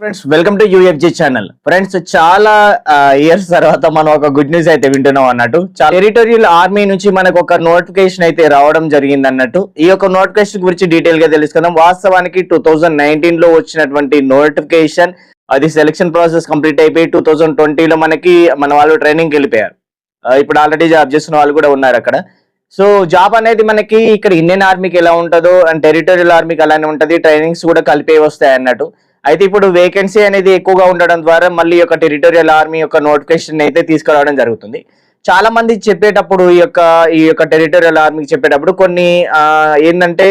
Friends welcome to UFG channel friends చాలా years తర్వాత మనం ఒక గుడ్ న్యూస్ అయితే వింటున్నాం అన్నట్టు. టెరిటోరియల్ ఆర్మీ నుంచి మనకు ఒక నోటిఫికేషన్ అయితే రావడం జరిగింది అన్నట్టు. ఈ యొక్క నోటిఫికేషన్ గురించి డీటెయిల్గా తెలుసుకుందాం. వాస్తవానికి టూ థౌజండ్ నైన్టీన్లో వచ్చినటువంటి నోటిఫికేషన్ అది సెలక్షన్ ప్రాసెస్ కంప్లీట్ అయిపోయి టూ థౌజండ్ ట్వంటీలో మనకి మన వాళ్ళు ట్రైనింగ్కి వెళ్ళిపోయారు. ఇప్పుడు ఆల్రెడీ జాబ్ చేస్తున్న వాళ్ళు కూడా ఉన్నారు అక్కడ. సో జాబ్ అనేది మనకి ఇక్కడ ఇండియన్ ఆర్మీకి ఎలా ఉంటుందో అండ్ టెరిటోరియల్ ఆర్మీకి అలానే ఉంటుంది ట్రైనింగ్స్ కూడా కలిపే వస్తాయి అన్నట్టు. అయితే ఇప్పుడు వేకెన్సీ అనేది ఎక్కువగా ఉండడం ద్వారా మళ్ళీ యొక్క టెరిటోరియల్ ఆర్మీ యొక్క నోటిఫికేషన్ అయితే తీసుకురావడం జరుగుతుంది. చాలా మంది చెప్పేటప్పుడు ఈ యొక్క ఈ యొక్క టెరిటోరియల్ ఆర్మీకి చెప్పేటప్పుడు కొన్ని ఏంటంటే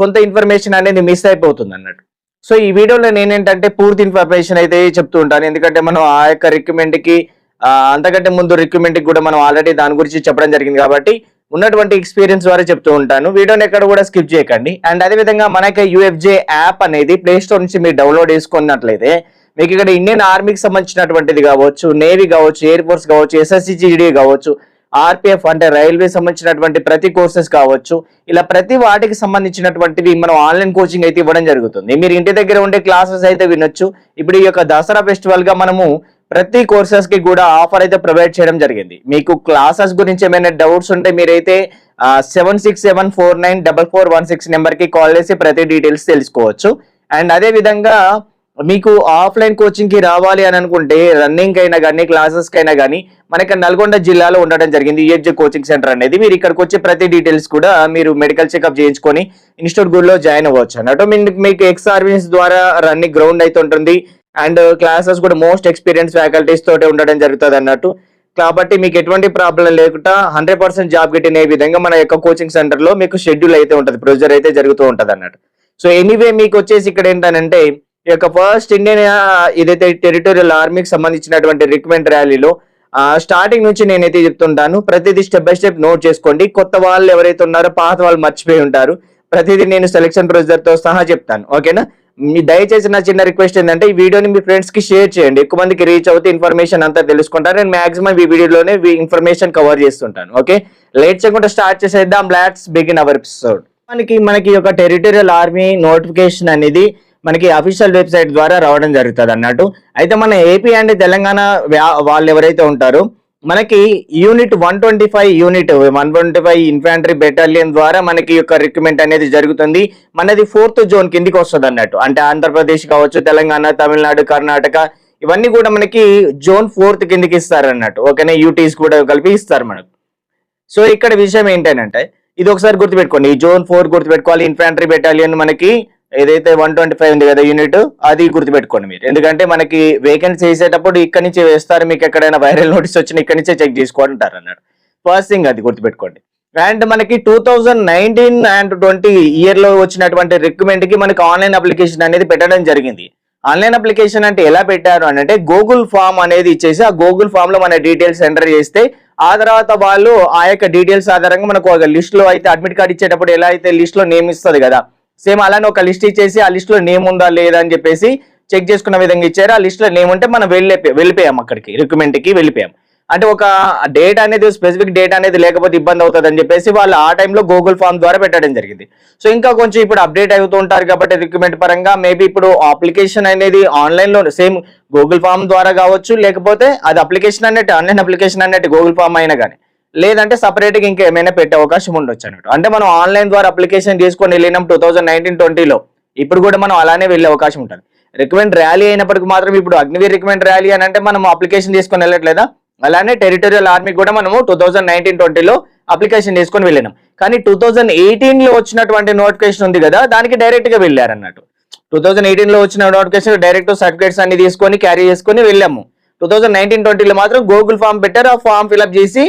కొంత ఇన్ఫర్మేషన్ అనేది మిస్ అయిపోతుంది అన్నట్టు. సో ఈ వీడియోలో నేనేంటంటే పూర్తి ఇన్ఫర్మేషన్ అయితే చెప్తూ ఉంటాను. ఎందుకంటే మనం ఆ యొక్క రిక్రూట్మెంట్కి అంతకంటే ముందు రిక్రూట్మెంట్కి కూడా మనం ఆల్రెడీ దాని గురించి చెప్పడం జరిగింది కాబట్టి ఉన్నటువంటి ఎక్స్పీరియన్స్ ద్వారా చెప్తూ ఉంటాను. వీడియోని ఎక్కడ కూడా స్కిప్ చేయకండి. అండ్ అదే విధంగా మనకి యూఎఫ్జే యాప్ అనేది ప్లేస్టోర్ నుంచి మీరు డౌన్లోడ్ చేసుకున్నట్లయితే మీకు ఇక్కడ ఇండియన్ ఆర్మీకి సంబంధించినటువంటిది కావచ్చు నేవీ కావచ్చు ఎయిర్ ఫోర్స్ కావచ్చు ఎస్ఎస్సిజిడి కావచ్చు ఆర్పిఎఫ్ అంటే రైల్వే సంబంధించినటువంటి ప్రతి కోర్సెస్ కావచ్చు ఇలా ప్రతి వాటికి సంబంధించినటువంటివి మనం ఆన్లైన్ కోచింగ్ అయితే ఇవ్వడం జరుగుతుంది. మీరు ఇంటి దగ్గర ఉండే క్లాసెస్ అయితే వినొచ్చు. ఇప్పుడు ఈ యొక్క దసరా ఫెస్టివల్గా మనము ప్రతి కోర్సెస్కి కూడా ఆఫర్ అయితే ప్రొవైడ్ చేయడం జరిగింది. మీకు క్లాసెస్ గురించి ఏమైనా డౌట్స్ ఉంటే మీరైతే seven six seven four nine double four one six నెంబర్కి కాల్ చేసి ప్రతి డీటెయిల్స్ తెలుసుకోవచ్చు. అండ్ అదే విధంగా మీకు ఆఫ్లైన్ కోచింగ్కి రావాలి అని అనుకుంటే రన్నింగ్ అయినా కానీ క్లాసెస్ కైనా కానీ మనకి నల్గొండ జిల్లాలో ఉండడం జరిగింది ఈఎఫ్జే కోచింగ్ సెంటర్ అనేది. మీరు ఇక్కడికి వచ్చే ప్రతి డీటెయిల్స్ కూడా మీరు మెడికల్ చెకప్ చేయించుకొని ఇన్స్టిట్యూట్ గుడిలో జాయిన్ అవ్వచ్చు. అన్నట్టు మీకు ఎక్స్ సర్వీస్ ద్వారా రన్నింగ్ గ్రౌండ్ అయితే ఉంటుంది. అండ్ క్లాసెస్ కూడా మోస్ట్ ఎక్స్పీరియన్స్ ఫ్యాకల్టీస్ తోటే ఉండడం జరుగుతుంది అన్నట్టు. కాబట్టి మీకు ఎటువంటి ప్రాబ్లం లేకుండా హండ్రెడ్ పర్సెంట్ జాబ్ గిట్టిన విధంగా మన యొక్క కోచింగ్ సెంటర్లో మీకు షెడ్యూల్ అయితే ఉంటుంది. ప్రొసీజర్ అయితే జరుగుతూ ఉంటుంది అన్నట్టు. సో ఎనీవే మీకు వచ్చేసి ఇక్కడ ఏంటంటే ఈ యొక్క ఫస్ట్ ఇండియన్ ఏదైతే టెరిటోరియల్ ఆర్మీకి సంబంధించినటువంటి రిక్రూట్మెంట్ ర్యాలీలో స్టార్టింగ్ నుంచి నేనైతే చెప్తుంటాను ప్రతిదీ స్టెప్ బై స్టెప్ నోట్ చేసుకోండి. కొత్త వాళ్ళు ఎవరైతే ఉన్నారో పాత వాళ్ళు మర్చిపోయి ఉంటారు. ప్రతిదీ నేను సెలక్షన్ ప్రొసీజర్తో సహా చెప్తాను. ఓకేనా మీ దయచేసి నా చిన్న రిక్వెస్ట్ ఏంటంటే ఈ వీడియోని మీ ఫ్రెండ్స్కి షేర్ చేయండి. ఎక్కువ మందికి రీచ్ అవుతే ఇన్ఫర్మేషన్ అంతా తెలుసుకుంటారు. నేను మాక్సిమం ఈ వీడియోలోనే ఇన్ఫర్మేషన్ కవర్ చేస్తుంటాను. ఓకే లేట్ చేయకుండా స్టార్ట్ చేసేద్దాం. బ్లాట్స్ బిగిన్ అవర్ ఎపిసోడ్ మనకి మనకి ఈ యొక్క టెరిటోరియల్ ఆర్మీ నోటిఫికేషన్ అనేది మనకి అఫీషియల్ వెబ్సైట్ ద్వారా రావడం జరుగుతుంది అన్నట్టు. అయితే మన ఏపీ అండ్ తెలంగాణ వాళ్ళు ఎవరైతే ఉంటారో మనకి unit one twenty five unit one twenty five infantry battalion ద్వారా మనకి యొక్క రిక్రూట్మెంట్ అనేది జరుగుతుంది. మనది ఫోర్త్ జోన్ కిందికి వస్తుంది అన్నట్టు. అంటే ఆంధ్రప్రదేశ్ కావచ్చు తెలంగాణ తమిళనాడు కర్ణాటక ఇవన్నీ కూడా మనకి జోన్ ఫోర్త్ కిందికి ఇస్తారు అన్నట్టు. ఓకేనా? యూటీస్ కూడా కలిపి ఇస్తారు మనకు. సో ఇక్కడ విషయం ఏంటంటే ఇది ఒకసారి గుర్తుపెట్టుకోండి. ఈ జోన్ ఫోర్ గుర్తుపెట్టుకోవాలి. ఇన్ఫాంట్రీ బెటాలియన్ మనకి ఏదైతే వన్ ట్వంటీ ఫైవ్ ఉంది కదా యూనిట్ అది గుర్తుపెట్టుకోండి మీరు. ఎందుకంటే మనకి వేకెన్సీ వేసేటప్పుడు ఇక్కడ నుంచి వేస్తారు మీకు ఎక్కడైనా వైరల్ నోటీస్ వచ్చిన ఇక్కడ నుంచే చెక్ చేసుకోంటారు అన్నాడు. ఫస్ట్ థింగ్ అది గుర్తుపెట్టుకోండి. అండ్ మనకి two thousand nineteen and twenty ఇయర్లో వచ్చినటువంటి రిక్రూట్మెంట్కి మనకి ఆన్లైన్ అప్లికేషన్ అనేది పెట్టడం జరిగింది. ఆన్లైన్ అప్లికేషన్ అంటే ఎలా పెట్టారు అని అంటే గూగుల్ ఫామ్ అనేది ఇచ్చేసి ఆ గూగుల్ ఫామ్లో మన డీటెయిల్స్ ఎంటర్ చేస్తే ఆ తర్వాత వాళ్ళు ఆ యొక్క డీటెయిల్స్ ఆధారంగా మనకు ఒక లిస్ట్లో అయితే అడ్మిట్ కార్డ్ ఇచ్చేటప్పుడు ఎలా అయితే లిస్ట్లో నేమ్ ఇస్తుంది కదా సేమ్ అలానే ఒక లిస్ట్ ఇచ్చేసి ఆ లిస్ట్లో నేమ్ ఉందా లేదా అని చెప్పేసి చెక్ చేసుకున్న విధంగా ఇచ్చారు. ఆ లిస్ట్లో నేమ్ ఉంటే మనం వెళ్ళే వెళ్ళిపోయాం అక్కడికి రిక్రూట్మెంట్కి వెళ్ళిపోయాం. అంటే ఒక డేట్ అనేది స్పెసిఫిక్ డేట్ అనేది లేకపోతే ఇబ్బంది అవుతుంది అని చెప్పేసి వాళ్ళు ఆ టైంలో గూగుల్ ఫామ్ ద్వారా పెట్టడం జరిగింది. సో ఇంకా కొంచెం ఇప్పుడు అప్డేట్ అవుతూ ఉంటారు కాబట్టి రిక్రూట్మెంట్ పరంగా మేబీ ఇప్పుడు అప్లికేషన్ అనేది ఆన్లైన్లో సేమ్ గూగుల్ ఫామ్ ద్వారా కావచ్చు లేకపోతే అది అప్లికేషన్ అన్నట్టు ఆన్లైన్ అప్లికేషన్ అన్నట్టు గూగుల్ ఫామ్ అయినా కానీ. లేదంటే సపరేట్గా ఇంకా ఏమైనా పెట్టే అవకాశం ఉండొచ్చు అన్నట్టు. అంటే మనం ఆన్లైన్ ద్వారా అప్లికేషన్ తీసుకొని వెళ్ళినాం టూ థౌసండ్ నైన్టీన్ ట్వంటీలో ఇప్పుడు కూడా మనం అలానే వెళ్ళే అవకాశం ఉంటుంది. రికమెండ్ ర్యాలీ అయినప్పటికీ మాత్రం ఇప్పుడు అగ్నివీర్ రికమెండ్ ర్యాలీ అని అంటే మనం అప్లికేషన్ తీసుకొని వెళ్ళట్లేదా? అలానే టెరిటోరియల్ ఆర్మీ కూడా మనము టూ థౌసండ్ నైన్టీన్ ట్వంటీలో అప్లికేషన్ తీసుకొని వెళ్ళినాం. కానీ టూ థౌసండ్ ఎయిటీన్లో వచ్చినటువంటి నోటిఫికేషన్ ఉంది కదా దానికి డైరెక్ట్గా వెళ్ళారన్నట్టు వెళ్ళారు అన్నట్టు. టూ థౌసండ్ ఎయిటీన్లో వచ్చిన నోటిఫికేషన్ డైరెక్ట్ సర్టిఫికేట్స్ అన్ని తీసుకొని క్యారీ చేసుకొని వెళ్ళాము. టూ థౌసండ్ నైన్టీన్ ట్వంటీలో మాత్రం గూగుల్ ఫామ్ పెట్టారు ఆ ఫామ్ ఫిల్అప్ చేసి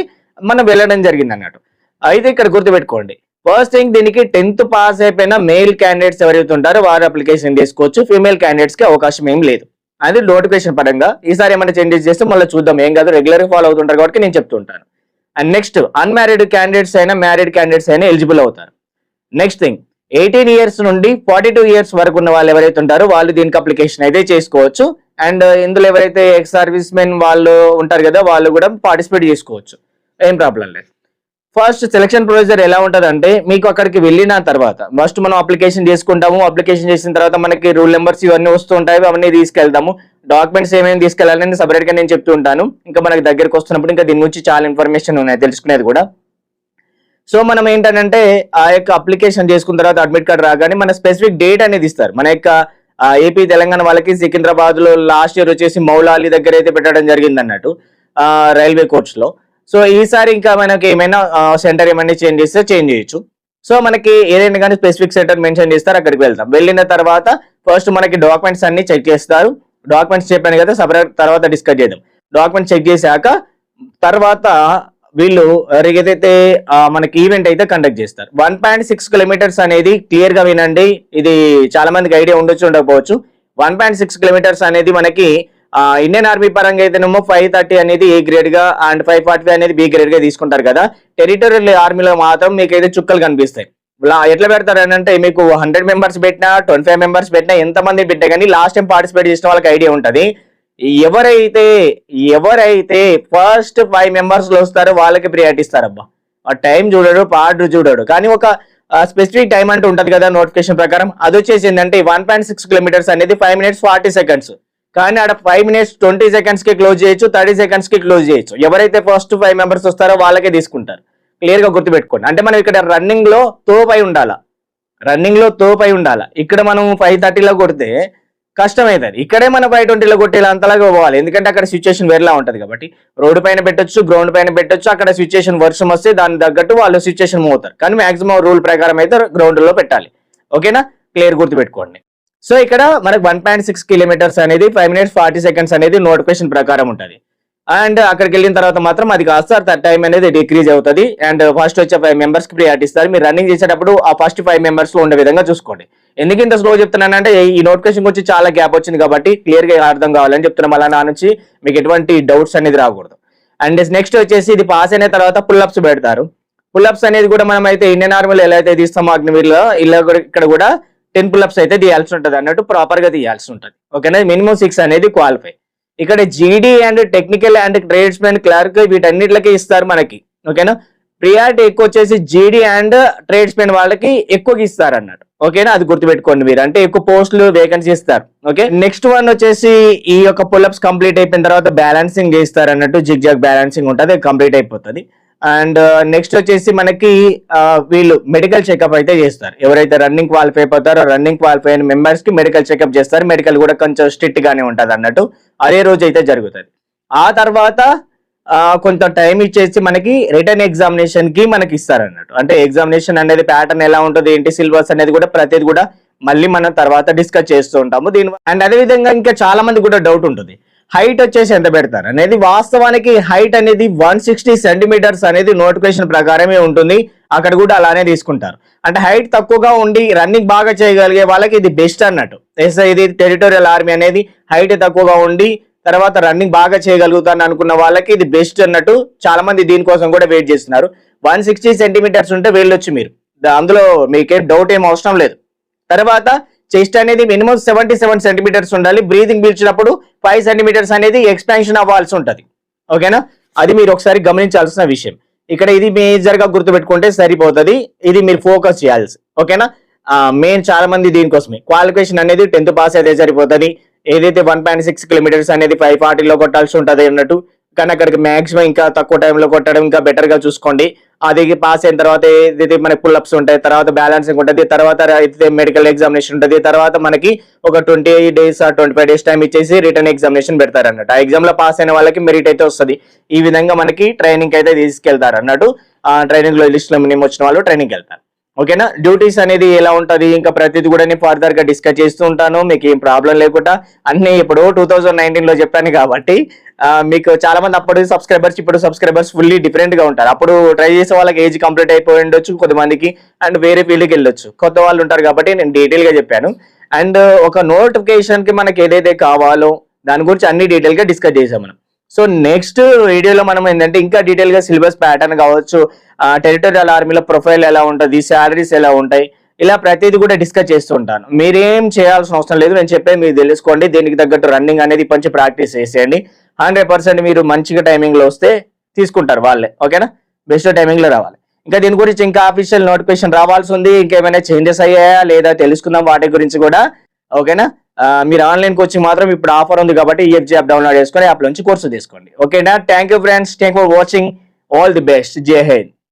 మనం వెళ్ళడం జరిగింది అన్నట్టు అయితే ఇక్కడ గుర్తుపెట్టుకోండి. ఫస్ట్ థింగ్ దీనికి టెన్త్ పాస్ అయిపోయిన మేల్ క్యాండిడేట్స్ ఎవరైతే ఉంటారో వారు అప్లికేషన్ చేసుకోవచ్చు ఫీమేల్ క్యాండిడేట్స్కి అవకాశం ఏం లేదు. అది నోటిఫికేషన్ పరంగా ఈసారి ఏమైనా చేంజెస్ చేస్తే మళ్ళీ చూద్దాం. ఏం కాదు రెగ్యులర్గా ఫాలో అవుతుంటారు కాబట్టి నేను చెప్తుంటాను. అండ్ నెక్స్ట్ అన్మ్యారీడ్ క్యాండిడేట్స్ అయినా మ్యారీడ్ క్యాండిడేట్స్ అయినా ఎలిజిబుల్ అవుతారు. నెక్స్ట్ థింగ్ ఎయిటీన్ ఇయర్స్ నుండి ఫార్టీ టూ ఇయర్స్ వరకు ఉన్న వాళ్ళు ఎవరైతే ఉంటారో వాళ్ళు దీనికి అప్లికేషన్ అయితే చేసుకోవచ్చు. అండ్ ఇందులో ఎవరైతే ఎక్స్ సర్వీస్ మెన్ వాళ్ళు ఉంటారు కదా వాళ్ళు కూడా పార్టిసిపేట్ చేసుకోవచ్చు. ఏం ప్రాబ్లం లేదు. ఫస్ట్ సెలక్షన్ ప్రొసీజర్ ఎలా ఉంటుందంటే మీకు అక్కడికి వెళ్ళిన తర్వాత ఫస్ట్ మనం అప్లికేషన్ చేసుకుంటాము అప్లికేషన్ చేసిన తర్వాత మనకి రూల్ నెంబర్స్ ఇవన్నీ వస్తూ ఉంటాయి అవన్నీ తీసుకెళ్తాము. డాక్యుమెంట్స్ ఏమేమి తీసుకెళ్ళాలని సపరేట్గా నేను చెప్తూ ఉంటాను. ఇంకా మనకి దగ్గరికి వస్తున్నప్పుడు ఇంకా దీని గురించి చాలా ఇన్ఫర్మేషన్ ఉన్నాయి తెలుసుకునేది కూడా. సో మనం ఏంటంటే ఆ యొక్క అప్లికేషన్ చేసుకున్న తర్వాత అడ్మిట్ కార్డ్ రాగానే మన స్పెసిఫిక్ డేట్ అనేది ఇస్తారు. మన యొక్క ఏపీ తెలంగాణ వాళ్ళకి సికింద్రాబాద్లో లాస్ట్ ఇయర్ వచ్చేసి మౌలాలి దగ్గర అయితే పెట్టడం జరిగింది అన్నట్టు రైల్వే కోర్ట్స్లో. సో ఈసారి ఇంకా మనకి ఏమైనా సెంటర్ ఏమైనా చేంజ్ చేస్తే చేంజ్ చేయొచ్చు. సో మనకి ఏదైనా కానీ స్పెసిఫిక్ సెంటర్ మెన్షన్ చేస్తారు అక్కడికి వెళ్తాం వెళ్ళిన తర్వాత ఫస్ట్ మనకి డాక్యుమెంట్స్ అన్ని చెక్ చేస్తారు. డాక్యుమెంట్స్ చెప్పాను కదా సపరేట్ తర్వాత డిస్కస్ చేద్దాం. డాక్యుమెంట్స్ చెక్ చేశాక తర్వాత వీళ్ళు ఏదైతే మనకి ఈవెంట్ అయితే కండక్ట్ చేస్తారు. వన్ పాయింట్ సిక్స్ కిలోమీటర్స్ అనేది క్లియర్గా వినండి. ఇది చాలా మందికి ఐడియా ఉండొచ్చు ఉండకపోవచ్చు. వన్ పాయింట్ సిక్స్ కిలోమీటర్స్ అనేది మనకి ఇండియన్ ఆర్మీ పరంగా అయితేనేమో ఫైవ్ థర్టీ అనేది ఏ గ్రేడ్గా అండ్ ఫైవ్ ఫార్టీ అనేది బి గ్రేడ్గా తీసుకుంటారు కదా. టెరిటోరియల్ ఆర్మీలో మాత్రం మీకు అయితే చుక్కలు కనిపిస్తాయి. ఇలా ఎట్లా పెడతారు అని అంటే మీకు హండ్రెడ్ మెంబర్స్ పెట్టినా ట్వంటీ ఫైవ్ మెంబర్స్ పెట్టినా ఎంత మంది కానీ లాస్ట్ టైం పార్టిసిపేట్ చేసిన వాళ్ళకి ఐడియా ఉంటుంది. ఎవరైతే ఎవరైతే ఫస్ట్ ఫైవ్ మెంబర్స్లో వస్తారో వాళ్ళకి ప్రియారిటీ ఇస్తారబ్బా. ఆ టైం చూడడు పాడు చూడడు. కానీ ఒక స్పెసిఫిక్ టైం అంటూ ఉంటుంది కదా నోటిఫికేషన్ ప్రకారం. అది వచ్చేసి ఏంటంటే వన్ పాయింట్ సిక్స్ కిలోమీటర్స్ అనేది ఫైవ్ మినిట్స్ ఫార్టీ సెకండ్స్ కానీ ఆడ ఫైవ్ మినిట్స్ ట్వంటీ సెకండ్స్కి క్లోజ్ చేయొచ్చు థర్టీ సెకండ్స్కి క్లోజ్ చేయొచ్చు. ఎవరైతే ఫస్ట్ ఫైవ్ మెంబర్స్ వస్తారో వాళ్ళకే తీసుకుంటారు. క్లియర్గా గుర్తుపెట్టుకోండి. అంటే మనం ఇక్కడ రన్నింగ్లో తోపై ఉండాలా? రన్నింగ్లో తోపై ఉండాలా? ఇక్కడ మనం ఫైవ్ థర్టీలో కొడితే కష్టమవుతుంది ఇక్కడే మనం ఫైవ్ ట్వంటీలో కొట్టేలా అంతలాగా పోవాలి. ఎందుకంటే అక్కడ సిచ్యువేషన్ వేరేలా ఉంటుంది కాబట్టి. రోడ్డు పైన పెట్టొచ్చు గ్రౌండ్ పైన పెట్టొచ్చు అక్కడ సిచ్యువేషన్ వర్షం వస్తే దాని తగ్గట్టు వాళ్ళు సిచ్యువేషన్ అవుతారు కానీ మాక్సిమం రూల్ ప్రకారం అయితే గ్రౌండ్లో పెట్టాలి. ఓకేనా క్లియర్ గుర్తుపెట్టుకోండి. సో ఇక్కడ మనకు వన్ పాయింట్ సిక్స్ కిలోమీటర్స్ అనేది ఫైవ్ మినిట్స్ ఫార్టీ సెకండ్స్ అనేది నోటిఫికేషన్ ప్రకారం ఉంటుంది. అండ్ అక్కడికి వెళ్ళిన తర్వాత మాత్రం అది కాస్త టైం అనేది డిక్రీజ్ అవుతుంది. అండ్ ఫస్ట్ వచ్చే ఫైవ్ మెంబర్స్కి ప్రియారిటీ ఇస్తారు. మీరు రన్నింగ్ చేసేటప్పుడు ఆ ఫస్ట్ ఫైవ్ మెంబర్స్లో ఉండే విధంగా చూసుకోండి. ఎందుకు ఇంత స్లో చెప్తున్నానంటే ఈ నోటిఫికేషన్ గురించి చాలా గ్యాప్ వచ్చింది కాబట్టి క్లియర్గా అర్థం కావాలని చెప్తున్నాం. అలా నా నుంచి మీకు ఎటువంటి డౌట్స్ అనేది రాకూడదు. అండ్ నెక్స్ట్ వచ్చేసి ఇది పాస్ అయిన తర్వాత పుల్అప్స్ పెడతారు. పుల్అప్స్ అనేది కూడా మనం అయితే ఇండియన్ ఆర్మీలో ఎలా అయితే తీస్తామో అగ్నివీర్లో ఇలా కూడా ఇక్కడ కూడా టెన్ పుల్అప్స్ అయితే తీయాల్సి ఉంటుంది. అన్నట్టు ప్రాపర్గా తీయాల్సి ఉంటుంది. ఓకేనా? మినిమం సిక్స్ అనేది క్వాలిఫై ఇక్కడ GD and technical and tradesmen clerk వీటన్నిటికి ఇస్తారు మనకి. ఓకేనా? ప్రియారిటీ ఎక్కువ వచ్చేసి జీడీ అండ్ ట్రేడ్స్మెన్ వాళ్ళకి ఎక్కువగా ఇస్తారు అన్నట్టు. ఓకేనా? అది గుర్తుపెట్టుకోండి మీరు. అంటే ఎక్కువ పోస్టులు వేకెన్సీ ఇస్తారు. ఓకే? నెక్స్ట్ వన్ వచ్చేసి ఈ యొక్క పుల్అప్స్ కంప్లీట్ అయిపోయిన తర్వాత బ్యాలెన్సింగ్ చేస్తారు అన్నట్టు. జిగ్ జాగ్ బ్యాలెన్సింగ్ ఉంటుంది కంప్లీట్ అయిపోతుంది. అండ్ నెక్స్ట్ వచ్చేసి మనకి వీళ్ళు మెడికల్ చెకప్ అయితే చేస్తారు. ఎవరైతే రన్నింగ్ క్వాలిఫై అయిపోతారో రన్నింగ్ క్వాలిఫై అయిన మెంబర్స్కి మెడికల్ చెకప్ చేస్తారు. మెడికల్ కూడా కొంచెం స్ట్రిక్ట్ గానే ఉంటుంది అన్నట్టు అదే రోజు అయితే జరుగుతుంది. ఆ తర్వాత కొంత టైం ఇచ్చేసి మనకి రిటర్న్ ఎగ్జామినేషన్కి మనకి ఇస్తారు అన్నట్టు. అంటే ఎగ్జామినేషన్ అనేది ప్యాటర్న్ ఎలా ఉంటుంది ఏంటి సిలబస్ అనేది కూడా ప్రతిది కూడా మళ్ళీ మనం తర్వాత డిస్కస్ చేస్తూ ఉంటాము. దీని అండ్ అదే విధంగా ఇంకా చాలా మంది కూడా డౌట్ ఉంటుంది. హైట్ వచ్చేసి ఎంత పెడతారు? అనేది వాస్తవానికి హైట్ అనేది వన్ సిక్స్టీ సెంటీమీటర్స్ అనేది నోటిఫికేషన్ ప్రకారమే ఉంటుంది. అక్కడ కూడా అలానే తీసుకుంటారు. అంటే హైట్ తక్కువగా ఉండి రన్నింగ్ బాగా చేయగలిగే వాళ్ళకి ఇది బెస్ట్ అన్నట్టు. ఎస్ ఇది టెరిటోరియల్ ఆర్మీ అనేది హైట్ తక్కువగా ఉండి తర్వాత రన్నింగ్ బాగా చేయగలుగుతాను అనుకున్న వాళ్ళకి ఇది బెస్ట్ అన్నట్టు చాలా మంది దీనికోసం కూడా వెయిట్ చేస్తున్నారు. వన్ సిక్స్టీ సెంటీమీటర్స్ ఉంటే వెళ్ళొచ్చు మీరు. అందులో మీకేం డౌట్ ఏం అవసరం లేదు. తర్వాత చెస్ట్ అనేది మినిమం సెవెంటీ సెవెన్ సెంటీమీటర్స్ ఉండాలి. బ్రీదింగ్ పీల్చినప్పుడు ఫైవ్ సెంటీమీటర్స్ అనేది ఎక్స్పాన్షన్ అవ్వాల్సి ఉంటుంది. ఓకేనా? అది మీరు ఒకసారి గమనించాల్సిన విషయం. ఇక్కడ ఇది మేజర్గా గుర్తుపెట్టుకుంటే సరిపోతుంది. ఇది మీరు ఫోకస్ చేయాల్సి ఓకేనా? మెయిన్ చాలా మంది దీనికోసమే. క్వాలిఫికేషన్ అనేది టెన్త్ పాస్ అయితే సరిపోతుంది. ఏదైతే వన్ పాయింట్ సిక్స్ కిలోమీటర్స్ అనేది ఫైవ్ ఫార్టీలో కొట్టాల్సి ఉంటుంది అన్నట్టు కానీ అక్కడికి మాక్సిమం ఇంకా తక్కువ టైంలో కొట్టడం ఇంకా బెటర్గా చూసుకోండి. అది పాస్ అయిన తర్వాత ఏదైతే మనకి పుల్అప్స్ ఉంటాయి తర్వాత బ్యాలెన్సింగ్ ఉంటుంది తర్వాత అయితే మెడికల్ ఎగ్జామినేషన్ ఉంటుంది తర్వాత మనకి ఒక twenty days twenty five days time ఇచ్చేసి రిటర్న్ ఎగ్జామినేషన్ పెడతారు అన్నట్టు ఆ ఎగ్జామ్లో పాస్ అయిన వాళ్ళకి మెరిట్ అయితే వస్తుంది. ఈ విధంగా మనకి ట్రైనింగ్ అయితే తీసుకెళ్తారు అన్నట్టు ఆ ట్రైనింగ్లో లిస్ట్లో మినిమం వచ్చిన వాళ్ళు ట్రైనింగ్ వెళ్తారు. ఓకేనా? డ్యూటీస్ అనేది ఎలా ఉంటుంది? ఇంకా ప్రతిది కూడా నేను ఫర్దర్గా డిస్కస్ చేస్తూ ఉంటాను. మీకు ఏం ప్రాబ్లం లేకుండా. అన్ని ఇప్పుడు టూ థౌజండ్ నైన్టీన్లో చెప్పాను కాబట్టి మీకు చాలా మంది అప్పుడు సబ్స్క్రైబర్స్ ఇప్పుడు సబ్స్క్రైబర్స్ ఫుల్లీ డిఫరెంట్గా ఉంటారు. అప్పుడు ట్రై చేసే వాళ్ళకి ఏజ్ కంప్లీట్ అయిపోయి ఉండొచ్చు కొంతమందికి అండ్ వేరే ఫీల్డ్కి వెళ్ళొచ్చు. కొత్త వాళ్ళు ఉంటారు కాబట్టి నేను డీటెయిల్గా చెప్పాను. అండ్ ఒక నోటిఫికేషన్కి మనకి ఏదైతే కావాలో దాని గురించి అన్ని డీటెయిల్గా డిస్కస్ చేసాం మనం. సో నెక్స్ట్ వీడియోలో మనం ఏంటంటే ఇంకా డీటెయిల్గా సిలబస్ ప్యాటర్న్ కావచ్చు టెరిటోరియల్ ఆర్మీలో ప్రొఫైల్ ఎలా ఉంటుంది శాలరీస్ ఎలా ఉంటాయి ఇలా ప్రతిదీ కూడా డిస్కస్ చేస్తుంటాను మీరేం చేయాల్సిన అవసరం లేదు నేను చెప్పేది మీరు తెలుసుకోండి దీనికి తగ్గట్టు రన్నింగ్ అనేది కొంచెం ప్రాక్టీస్ చేసేయండి. హండ్రెడ్ పర్సెంట్ మీరు మంచిగా టైమింగ్లో వస్తే తీసుకుంటారు వాళ్ళే ఓకేనా బెస్ట్ టైమింగ్లో రావాలి. ఇంకా దీని గురించి ఇంకా అఫీషియల్ నోటిఫికేషన్ రావాల్సి ఉంది ఇంకేమైనా చేంజెస్ అయ్యాయా లేదా తెలుసుకుందాం వాటి గురించి కూడా ఓకేనా మీరు ఆన్లైన్ కోచింగ్ మాత్రం ఇప్పుడు ఆఫర్ ఉంది కాబట్టి ఈఎఫ్జి ఈఎఫ్జీ యాప్ డౌన్లోడ్ చేసుకొని యాప్ నుంచి కోర్సు తీసుకోండి. ఓకేనా? Thank you friends thank for watching all the best Jai Hind